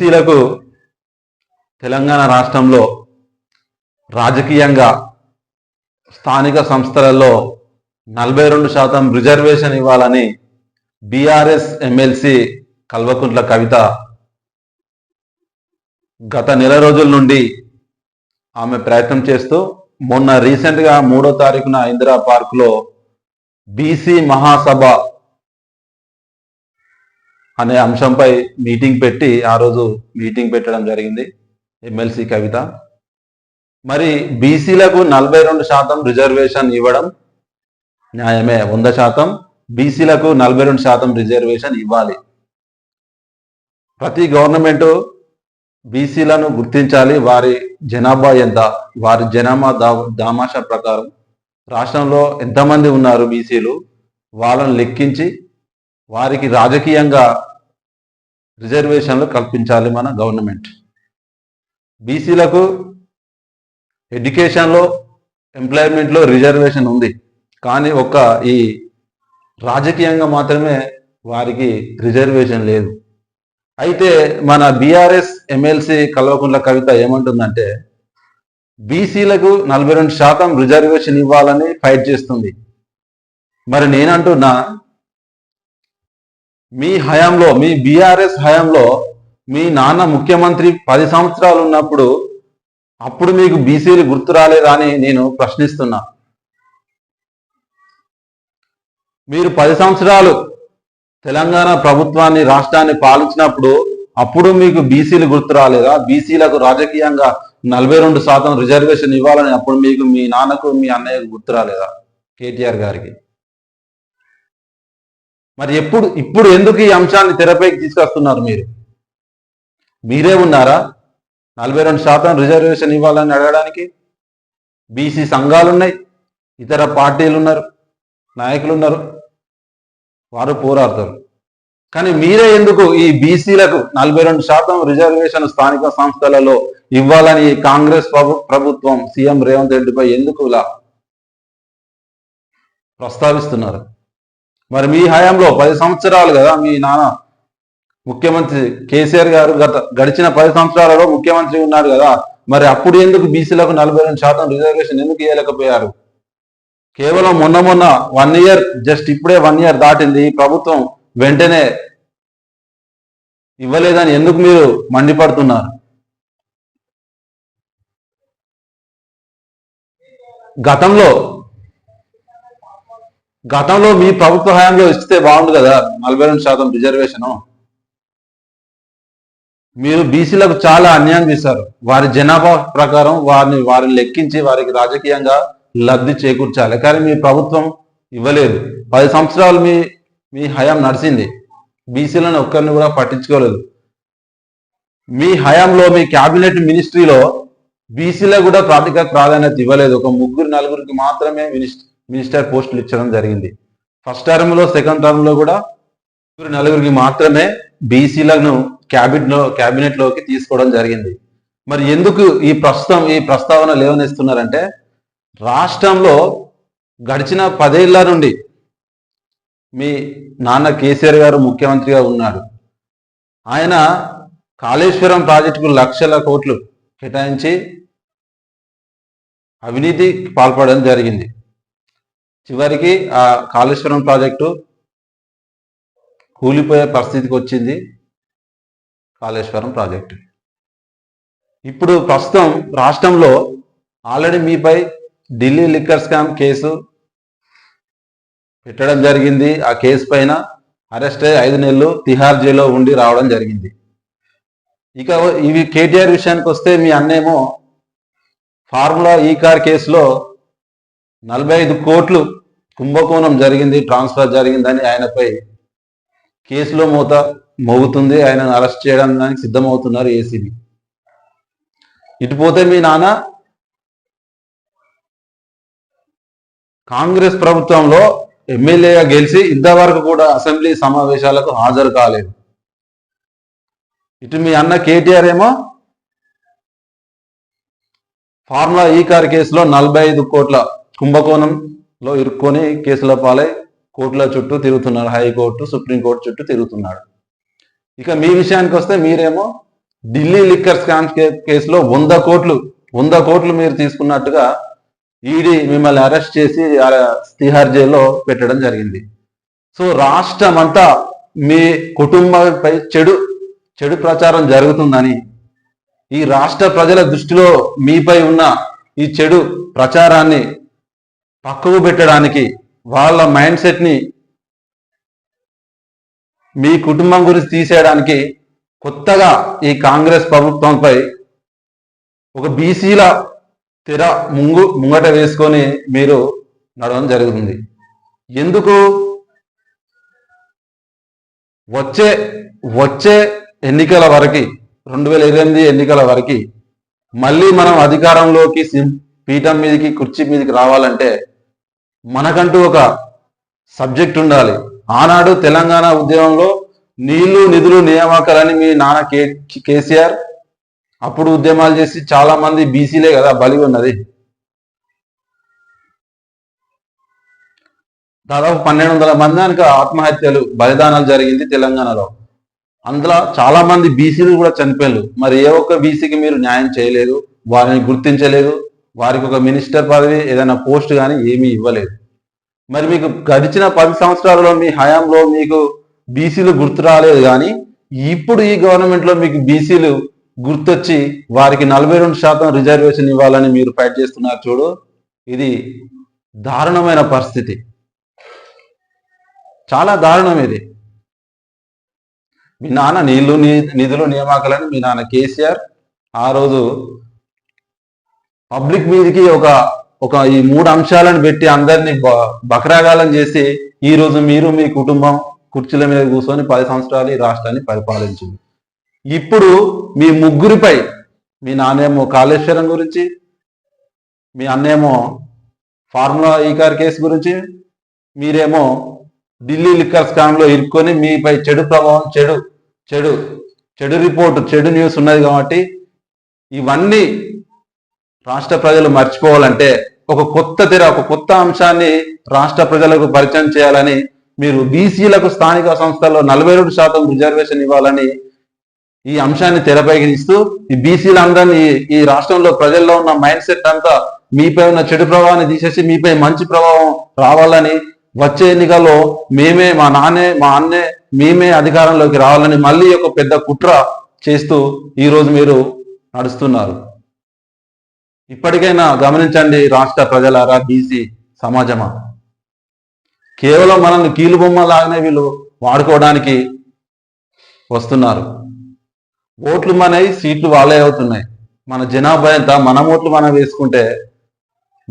బీసీలకు తెలంగాణ రాష్ట్రంలో రాజకీయంగా స్థానిక సంస్థలలో నలభై రెండు శాతం రిజర్వేషన్ ఇవ్వాలని బీఆర్ఎస్ ఎమ్మెల్సీ కల్వకుంట్ల కవిత గత నెల రోజుల నుండి ఆమె ప్రయత్నం చేస్తూ మొన్న రీసెంట్గా మూడో తారీఖున ఇందిరా పార్కులో బీసీ మహాసభ అనే అంశంపై మీటింగ్ పెట్టి ఆ రోజు మీటింగ్ పెట్టడం జరిగింది ఎమ్మెల్సీ కవిత. మరి బీసీలకు నలభై రెండు శాతం రిజర్వేషన్ ఇవ్వడం న్యాయమే వంద శాతం. బీసీలకు నలభై రెండు శాతం రిజర్వేషన్ ఇవ్వాలి. ప్రతి గవర్నమెంట్ బీసీలను గుర్తించాలి. వారి జనాభా ఎంత? వారి జనాభా దా దామాషా ప్రకారం రాష్ట్రంలో ఎంతమంది ఉన్నారు బీసీలు? వాళ్ళని లెక్కించి వారికి రాజకీయంగా రిజర్వేషన్లు కల్పించాలి మన గవర్నమెంట్. బీసీలకు ఎడ్యుకేషన్లో ఎంప్లాయ్మెంట్లో రిజర్వేషన్ ఉంది. కానీ ఒక్క ఈ రాజకీయంగా మాత్రమే వారికి రిజర్వేషన్ లేదు. అయితే మన బీఆర్ఎస్ ఎమ్మెల్సీ కల్వకుంట్ల కవిత ఏమంటుందంటే బీసీలకు నలభై రెండు శాతం రిజర్వేషన్ ఇవ్వాలని ఫైట్ చేస్తుంది. మరి నేనంటున్నా మీ హయాంలో మీ బీఆర్ఎస్ హయాంలో మీ నాన్న ముఖ్యమంత్రి పది సంవత్సరాలు ఉన్నప్పుడు అప్పుడు మీకు బీసీలు గుర్తు రాలేదా అని నేను ప్రశ్నిస్తున్నా. మీరు పది సంవత్సరాలు తెలంగాణ ప్రభుత్వాన్ని రాష్ట్రాన్ని పాలించినప్పుడు అప్పుడు మీకు బీసీలు గుర్తు రాలేదా? బీసీలకు రాజకీయంగా నలభై రెండు శాతం రిజర్వేషన్ ఇవ్వాలని అప్పుడు మీకు మీ నాన్నకు మీ అన్నయ్యకు గుర్తు రాలేదా? కేటీఆర్ గారికి. మరి ఎప్పుడు ఇప్పుడు ఎందుకు ఈ అంశాన్ని తెరపైకి తీసుకొస్తున్నారు మీరు? మీరే ఉన్నారా? నలభై రెండు శాతం రిజర్వేషన్ ఇవ్వాలని అడగడానికి? బీసీ సంఘాలు ఉన్నాయి ఇతర పార్టీలు ఉన్నారు నాయకులు ఉన్నారు వారు పోరాడతారు. కానీ మీరే ఎందుకు ఈ బీసీలకు నలభై రెండు శాతం రిజర్వేషన్ స్థానిక సంస్థలలో ఇవ్వాలని కాంగ్రెస్ ప్రభుత్వం సీఎం రేవంత్ రెడ్డిపై ఎందుకు ఇలా ప్రస్తావిస్తున్నారు? మరి మీ హయాంలో పది సంవత్సరాలు కదా మీ నాన్న ముఖ్యమంత్రి కేసీఆర్ గారు గత గడిచిన పది సంవత్సరాలలో ముఖ్యమంత్రి ఉన్నారు కదా. మరి అప్పుడు ఎందుకు బీసీలకు నలభై రెండు శాతం రిజర్వేషన్ ఎందుకు ఇవ్వలేకపోయారు కేవలం మొన్న మొన్న వన్ ఇయర్ జస్ట్ ఇప్పుడే వన్ ఇయర్ దాటింది. ప్రభుత్వం వెంటనే ఇవ్వలేదని ఎందుకు మీరు మండిపడుతున్నారు? గతంలో గతంలో మీ ప్రభుత్వ హయాంలో ఇస్తే బాగుండు కదా నలభై రెండు శాతం రిజర్వేషన్. మీరు బీసీలకు చాలా అన్యాయం చేశారు. వారి జనాభా ప్రకారం వారిని వారిని లెక్కించి వారికి రాజకీయంగా లబ్ధి చేకూర్చాలి. కానీ మీ ప్రభుత్వం ఇవ్వలేదు. పది సంవత్సరాలు మీ మీ హయాం నడిచింది. బీసీలను ఒక్కరిని కూడా పట్టించుకోలేదు. మీ హయాంలో మీ క్యాబినెట్ మినిస్ట్రీలో బీసీలకు కూడా ప్రాతిక ప్రాధాన్యత ఇవ్వలేదు. ఒక ముగ్గురు నలుగురికి మాత్రమే మినిస్ట్రీ మినిస్టర్ పోస్టులు ఇచ్చడం జరిగింది. ఫస్ట్ టర్మ్లో సెకండ్ టర్మ్లో కూడా ముగ్గురు నలుగురికి మాత్రమే బీసీలను క్యాబినెట్లో క్యాబినెట్లోకి తీసుకోవడం జరిగింది. మరి ఎందుకు ఈ ప్రస్తుతం ఈ ప్రస్తావన లేవనెస్తున్నారంటే రాష్ట్రంలో గడిచిన పదేళ్ళ నుండి మీ నాన్న కేసీఆర్ గారు ముఖ్యమంత్రిగా ఉన్నాడు. ఆయన కాళేశ్వరం ప్రాజెక్టుకు లక్షల కోట్లు కేటాయించి అవినీతి పాల్పడడం జరిగింది. చివరికి ఆ కాళేశ్వరం ప్రాజెక్టు కూలిపోయే పరిస్థితికి వచ్చింది కాళేశ్వరం ప్రాజెక్టు. ఇప్పుడు ప్రస్తుతం రాష్ట్రంలో ఆల్రెడీ మీపై ఢిల్లీ లిక్కర్ స్కామ్ కేసు పెట్టడం జరిగింది. ఆ కేసు పైన అరెస్ట్ అయ్యి ఐదు నెలలు తిహార్ జైల్లో ఉండి రావడం జరిగింది. ఇక ఇవి కేటీఆర్ విషయానికి వస్తే మీ అన్నేమో ఫార్ములా ఈ కార్ కేసులో నలభై ఐదు కోట్లు కుంభకోణం జరిగింది ట్రాన్స్ఫర్ జరిగిందని ఆయనపై కేసులో మూత మోగుతుంది. ఆయన అరెస్ట్ చేయడానికి సిద్ధమవుతున్నారు ఏసీబీ. ఇటు పోతే మీ నాన్న కాంగ్రెస్ ప్రభుత్వంలో ఎమ్మెల్యేగా గెలిచి ఇంతవరకు కూడా అసెంబ్లీ సమావేశాలకు హాజరు కాలేదు. ఇటు మీ అన్న కేటీఆర్ ఏమో ఫార్ములా ఈ కార్ కేసులో నలభై ఐదు కోట్ల కుంభకోణంలో ఇరుక్కొని కేసుల పాలై కోర్టుల చుట్టూ తిరుగుతున్నాడు హైకోర్టు సుప్రీంకోర్టు చుట్టూ తిరుగుతున్నాడు. ఇక మీ విషయానికి వస్తే మీరేమో ఢిల్లీ లిక్కర్ స్కామ్ కేసులో వంద కోట్లు వంద కోట్లు మీరు తీసుకున్నట్టుగా ఈడీ మిమ్మల్ని అరెస్ట్ చేసి తీహార్ తిహార్ జైల్లో పెట్టడం జరిగింది. సో రాష్ట్రం అంతా మీ కుటుంబంపై చెడు చెడు ప్రచారం జరుగుతుందని ఈ రాష్ట్ర ప్రజల దృష్టిలో మీపై ఉన్న ఈ చెడు ప్రచారాన్ని పక్కకు పెట్టడానికి వాళ్ళ మైండ్ సెట్ని మీ కుటుంబం గురించి తీసేయడానికి కొత్తగా ఈ కాంగ్రెస్ ప్రభుత్వంపై ఒక బీసీల తెర ముంగు ముంగట వేసుకొని మీరు నడవడం జరుగుతుంది. ఎందుకు? వచ్చే వచ్చే ఎన్నికల వరకు రెండు వేల ఇరవై ఎనిమిది ఎన్నికల వరకు మళ్ళీ మనం అధికారంలోకి పీఠం మీదకి కుర్చీ మీదకి రావాలంటే మనకంటూ ఒక సబ్జెక్ట్ ఉండాలి. ఆనాడు తెలంగాణ ఉద్యమంలో నీళ్ళు నిధులు నియామకాలని మీ నాన్న కే కేసీఆర్ అప్పుడు ఉద్యమాలు చేసి చాలా మంది బీసీలే కదా బలి ఉన్నది. దాదాపు పన్నెండు వందల మంది కనుక ఆత్మహత్యలు బలిదానాలు జరిగింది తెలంగాణలో. అందులో చాలా మంది బీసీలు కూడా చనిపోయారు మరి ఏ ఒక్క బీసీకి మీరు న్యాయం చేయలేదు వారిని గుర్తించలేదు వారికి ఒక మినిస్టర్ పదవి ఏదైనా పోస్ట్ కానీ ఏమీ ఇవ్వలేదు. మరి మీకు గడిచిన పది సంవత్సరాలలో మీ హయాంలో మీకు బీసీలు గుర్తు రాలేదు కానీ ఇప్పుడు ఈ గవర్నమెంట్లో మీకు బీసీలు గుర్తొచ్చి వారికి నలభై రెండు శాతం రిజర్వేషన్ ఇవ్వాలని మీరు ఫైట్ చేస్తున్నారు చూడు. ఇది దారుణమైన పరిస్థితి. చాలా దారుణం ఇది. మీ నాన్న నీళ్ళు నిధులు నియామకాలని మీ నాన్న కేసీఆర్ ఆ రోజు పబ్లిక్ మీదకి ఒక ఒక ఈ మూడు అంశాలను పెట్టి అందరినీ బ- బకరాగాలం చేసి ఈ రోజు మీరు మీ కుటుంబం కుర్చీల మీద కూర్చొని పది సంవత్సరాలు ఈ రాష్ట్రాన్ని పరిపాలించింది. ఇప్పుడు మీ ముగ్గురిపై మీ నాన్నేమో కాళేశ్వరం గురించి మీ అన్నేమో ఫార్ములా ఈకార్ కేసు గురించి మీరేమో ఢిల్లీ లిక్కర్ స్కామ్లో ఇరుక్కొని మీపై చెడు ప్రభావం చెడు చెడు చెడు రిపోర్ట్ చెడు న్యూస్ ఉన్నది కాబట్టి ఇవన్నీ రాష్ట్ర ప్రజలు మర్చిపోవాలంటే ఒక కొత్త తెర ఒక కొత్త అంశాన్ని రాష్ట్ర ప్రజలకు పరిచయం చేయాలని మీరు బీసీలకు స్థానిక సంస్థల్లో నలభై రెండు శాతం రిజర్వేషన్ ఇవ్వాలని ఈ అంశాన్ని తెరపైకిస్తూ ఈ బీసీలందరినీ ఈ- ఈ రాష్ట్రంలో ప్రజల్లో ఉన్న మైండ్ సెట్ అంతా మీపై ఉన్న చెడు ప్రభావాన్ని తీసేసి మీపై మంచి ప్రభావం రావాలని వచ్చే ఎన్నికల్లో మేమే మా నాన్నే మా అన్నే మేమే అధికారంలోకి రావాలని మళ్ళీ ఒక పెద్ద కుట్ర చేస్తూ ఈరోజు మీరు నడుస్తున్నారు. ఇప్పటికైనా గమనించండి రాష్ట్ర ప్రజలారా బీసీ సమాజమా? కేవలం మనల్ని కీలుబొమ్మ లాగానే వీళ్ళు వాడుకోవడానికి వస్తున్నారు. ఓట్లు మనవి సీట్లు వాళ్ళే అవుతున్నాయి. మన జనాభా ఎంత? మన ఓట్లు మనం వేసుకుంటే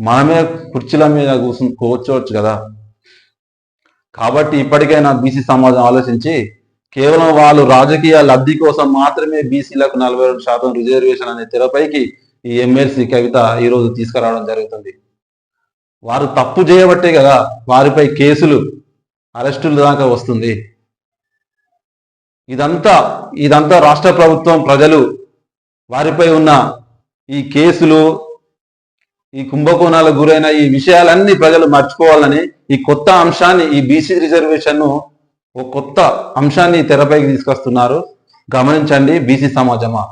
మనమే కుర్చీల మీద కూర్చు కూర్చోవచ్చు కదా? కాబట్టి ఇప్పటికైనా బీసీ సమాజం ఆలోచించి కేవలం వాళ్ళు రాజకీయ లబ్ధి కోసం మాత్రమే బీసీలకు నలభై రెండు శాతం రిజర్వేషన్ అనే తెరపైకి ఈ ఎమ్మెల్సీ కవిత ఈరోజు తీసుకురావడం జరుగుతుంది. వారు తప్పు చేయబట్టే కదా వారిపై కేసులు అరెస్టుల దాకా వస్తుంది. ఇదంతా ఇదంతా రాష్ట్ర ప్రభుత్వం ప్రజలు వారిపై ఉన్న ఈ కేసులు ఈ కుంభకోణాలకు గురైన ఈ విషయాలన్నీ ప్రజలు మర్చిపోవాలని ఈ కొత్త అంశాన్ని ఈ బీసీ రిజర్వేషన్ను ఒక కొత్త అంశాన్ని తెరపైకి తీసుకొస్తున్నారు. గమనించండి బీసీ సమాజమా?